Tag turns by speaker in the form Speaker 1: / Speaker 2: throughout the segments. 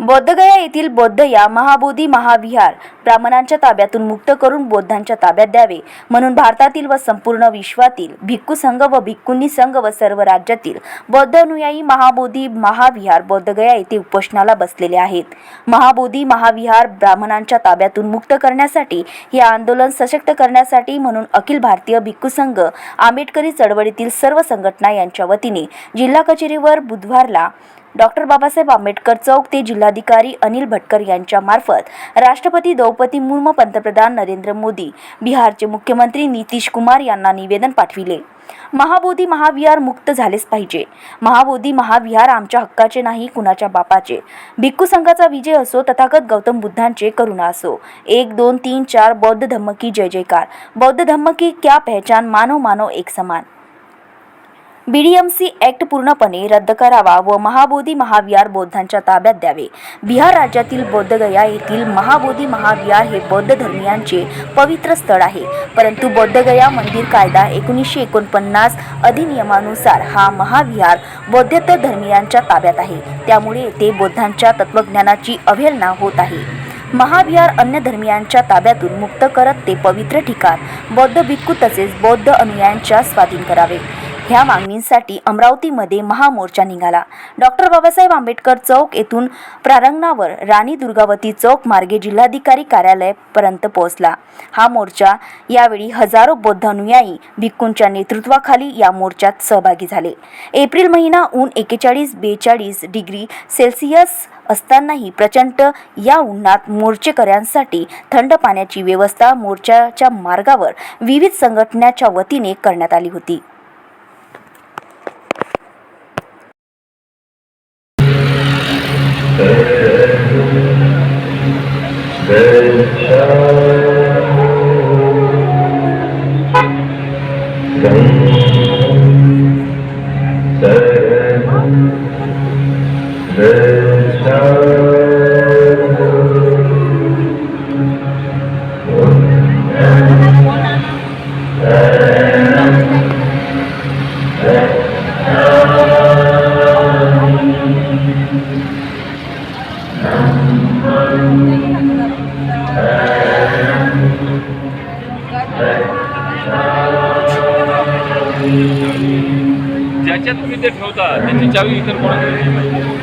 Speaker 1: बौद्धगया येथील बौद्ध या महाबोधी महाविहार ब्राह्मणांच्या ताब्यातून मुक्त करून बौद्धांच्या ताब्यात द्यावे. म्हणून भारतातील व संपूर्ण विश्वातील भिक्खू संघ व भिक्खुंनी संघ व सर्व राज्यातील बौद्ध अनुयायी महाबोधी महाविहार बौद्धगया येथे उपोषणाला बसलेले आहेत. महाबोधी महाविहार ब्राह्मणांच्या ताब्यातून मुक्त करण्यासाठी हे आंदोलन सशक्त करण्यासाठी म्हणून अखिल भारतीय भिक्खू संघ आंबेडकरी चळवळीतील सर्व संघटना यांच्या वतीने जिल्हा कचेरीवर बुधवारला डॉक्टर बाबासाहेब आंबेडकर चौक ते जिल्हाधिकारी अनिल भटकर यांच्यामार्फत राष्ट्रपती द्रौपदी मुर्मू पंतप्रधान नरेंद्र मोदी बिहारचे मुख्यमंत्री नितीश कुमार यांना निवेदन पाठविले. महाबोधी महाविहार मुक्त झालेच पाहिजे. महाबोधी महाविहार आमच्या हक्काचे नाही कुणाच्या बापाचे. भिक्खू संघाचा विजय असो तथागत गौतम बुद्धांचे करुणा असो. एक दोन तीन चार बौद्ध धम्म की जय जयकार. बौद्ध धम्म की क्या पहचान मानव मानव एक समान. बीडीएमसी ॲक्ट पूर्णपणे रद्द करावा व महाबोधी महाविहार बौद्धांच्या ताब्यात द्यावे. बिहार राज्यातील बौद्धगया येथील महाबोधी महाविहार हे बौद्ध धर्मियांचे पवित्र स्थळ आहे. परंतु बौद्धगया मंदिर कायदा एकोणीसशे एकोणपन्नास अधिनियमानुसार हा महाविहार बौद्धेतर धर्मियांच्या ताब्यात आहे. त्यामुळे येथे बौद्धांच्या तत्वज्ञानाची अवहेलना होत आहे. महाविहार अन्य धर्मियांच्या ताब्यातून मुक्त करत ते पवित्र ठिकाण बौद्ध भिक्खू तसेच बौद्ध अनुयायांच्या स्वाधीन करावे. ह्या मागणींसाठी अमरावतीमध्ये महामोर्चा निघाला. डॉक्टर बाबासाहेब आंबेडकर चौक येथून प्रारंगणावर राणी दुर्गावती चौक मार्गे जिल्हाधिकारी कार्यालयापर्यंत पोहोचला. हा मोर्चा यावेळी हजारो बौद्ध अनुयायी भिक्खूंच्या नेतृत्वाखाली या मोर्चात सहभागी झाले. एप्रिल महिना ऊन एकेचाळीस बेचाळीस डिग्री सेल्सिअस असतानाही प्रचंड या उन्हात मोर्चेकऱ्यांसाठी थंड पाण्याची व्यवस्था मोर्चाच्या मार्गावर विविध संघटनाच्या वतीने करण्यात आली होती. day.
Speaker 2: ज्याच्यात तुम्ही ते ठेवता त्याची चावी इतर कोणाकडे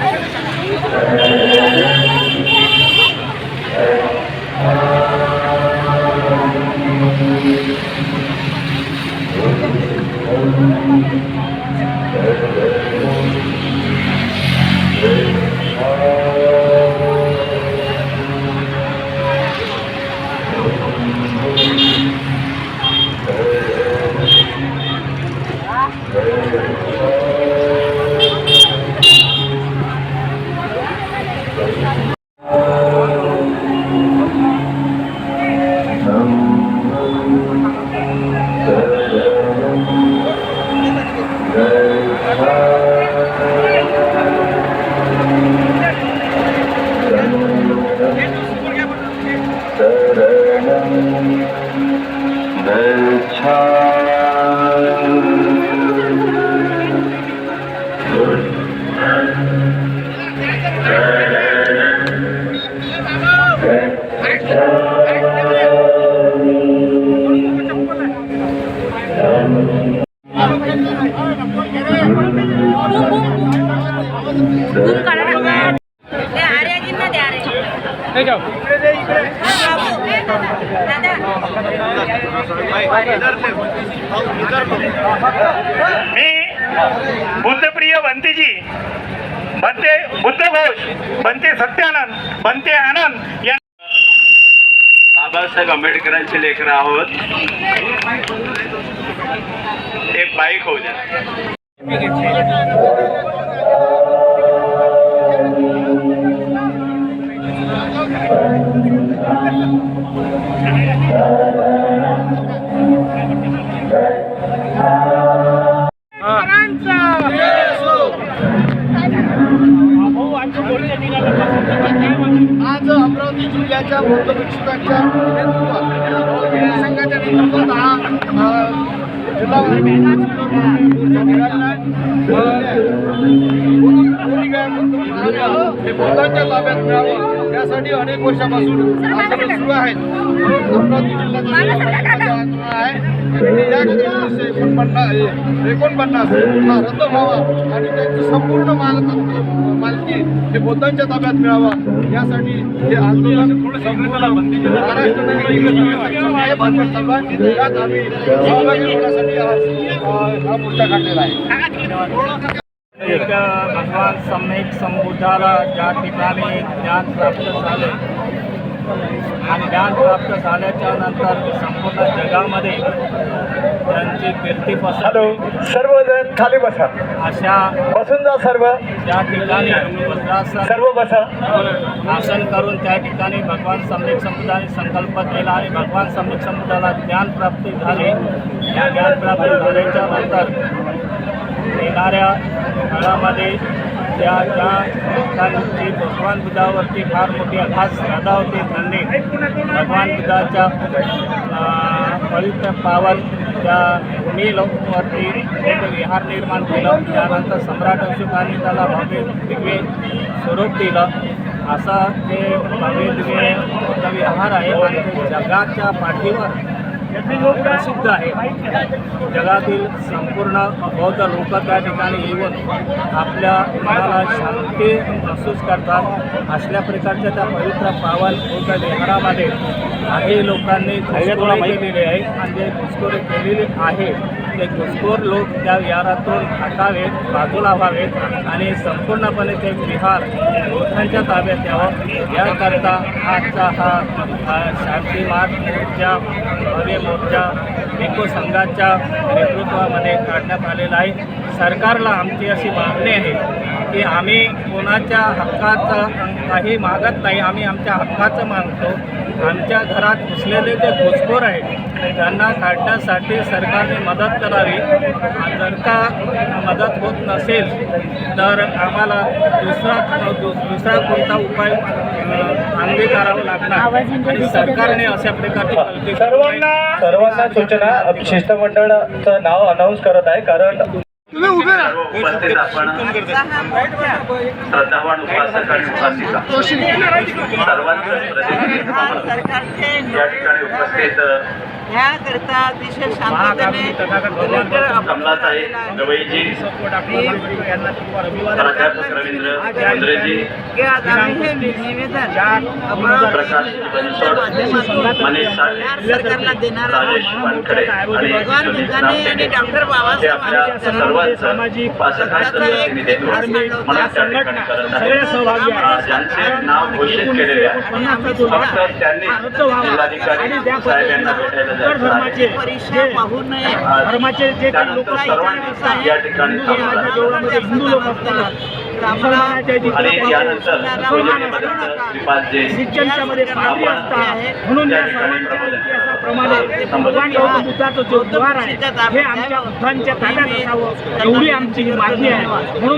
Speaker 3: मी बुद्धप्रिय बंतीजी बनते बुद्ध घोष बनते सत्यानंद बनते आनंद या
Speaker 4: बाबासाहेब आंबेडकरांचे लेकर आहोत. एक बाईक होऊ द्या.
Speaker 5: आज अमरावती जिल्ह्याच्या बौद्ध भिक्षुकांच्या नेतृत्वात संघाच्या नेतृत्वात हा जिल्हा मोर्चा हे बौद्धांच्या ताब्यात मिळावं यासाठी अनेक वर्षापासून आंदोलन सुरू आहेत. अमरावती जिल्ह्याचं आहे या एकोणीसशे एकोणपन्नास एकोणपन्नास हा रद्द व्हावा आणि त्यांची संपूर्ण मालक मालकी हे बौद्धांच्या ताब्यात मिळावा. यासाठी हे आंदोलन महाराष्ट्र यात आम्ही सहभागी होण्यासाठी हा मोर्चा काढलेला आहे.
Speaker 6: एक भगवान सम्यक संबुद्धाला ज्या ठिकाणी ज्ञान प्राप्त झाले. आणि ज्ञान प्राप्त झाल्याच्यानंतर संपूर्ण जगामध्ये त्यांची कीर्ती
Speaker 3: हॅलो सर्वजण खाली बसा.
Speaker 6: अशा
Speaker 3: बसून जा सर्व.
Speaker 6: ज्या ठिकाणी
Speaker 3: सर्व बसा.
Speaker 6: आसन करून त्या ठिकाणी भगवान सम्यक समुदायाने संकल्प केला आणि भगवान सम्यक समुदायाला ज्ञान प्राप्ती झाली. या ज्ञान प्राप्ती झाल्याच्यानंतर येणाऱ्या काळामध्ये त्या ज्या लोकांची भगवान बुद्धावरती फार मोठी अखास श्रद्धा होती त्यांनी भगवान बुद्धाच्या पवित्र पावन त्या भूमीवरती एक विहार निर्माण केलं. त्यानंतर सम्राट अशोकाने त्याला भव्य दिव्य स्वरूप दिलं. असं ते भव्य दिव्य विहार आहे आणि ते जगाच्या पाठीवर प्रसिद्ध आहे. जगातील संपूर्ण बौद्ध लोक त्या ठिकाणी येऊन आपल्या मनाला शांती महसूस करतात. असल्या प्रकारच्या त्या पवित्र पावन बौद्ध विहारामध्ये काही लोकांनी घुसखोरी केलेली आहे. आणि जे घुसखोरी केलेली आहे. ते घुसखोर लोक त्या विहारातून हटावेत बाजूला व्हावेत आणि संपूर्णपणे ते विहार बौद्धांच्या ताब्यात यावं. याकरता आजचा हा शांती मोर्चा भव्य मोर्चा एको संघाच्या नेतृत्वामध्ये काढण्यात आलेला आहे. सरकारला आमची अशी मागणी आहे. की आम्ही कोणाच्या हक्काचं काही मागत नाही आम्ही आमच्या हक्काचं मागतो. आमच्या घरात घुसलेले जे घुसखोर आहेत त्यांना काढण्यासाठी सरकारने मदत करावी. जर का मदत होत नसेल तर आम्हाला दुसरा दुसरा कोणता उपाय अंगीकारावा लागणार. आणि सरकारने अशा प्रकारची
Speaker 3: सर्वांना सर्वांना सूचना शिष्टमंडळाचं नाव अनाऊन्स करत आहे कारण
Speaker 4: उपस्थित आपण श्रद्धावान उपासक आणि उपासिका सर्वांचं या ठिकाणी उपस्थित
Speaker 7: ह्याकरता अतिशय शांततेने
Speaker 4: कमलाताई गवईजी प्राध्यापक रवींद्र मुंद्रेजी
Speaker 7: की आज आम्ही हे निवेदन अमरावती
Speaker 4: प्रकाश बनसोड मनीष साठे
Speaker 7: सरकारला देणार आहोत भगवान बुद्धाने आणि डॉक्टर बाबासाहेब
Speaker 4: नाव घोषित केलेले आहे फक्त त्यांनी जिल्हाधिकारी साहेब यांना भेटायला
Speaker 7: परीक्षा पाहू नये.
Speaker 6: धर्माचे जे काही लोक
Speaker 4: त्यानंतर सर्वांनी या ठिकाणी थांबलं आहे.
Speaker 6: हिंदू लोक असतात. पापी म्हणून या सर्वांच्या इतिहासाप्रमाणे भगवान गौतम बुद्धाचं जो द्वार आहे हे आमच्या बुद्धांच्या ताब्यात असावं. एवढी आमची ही मागणी आहे. म्हणून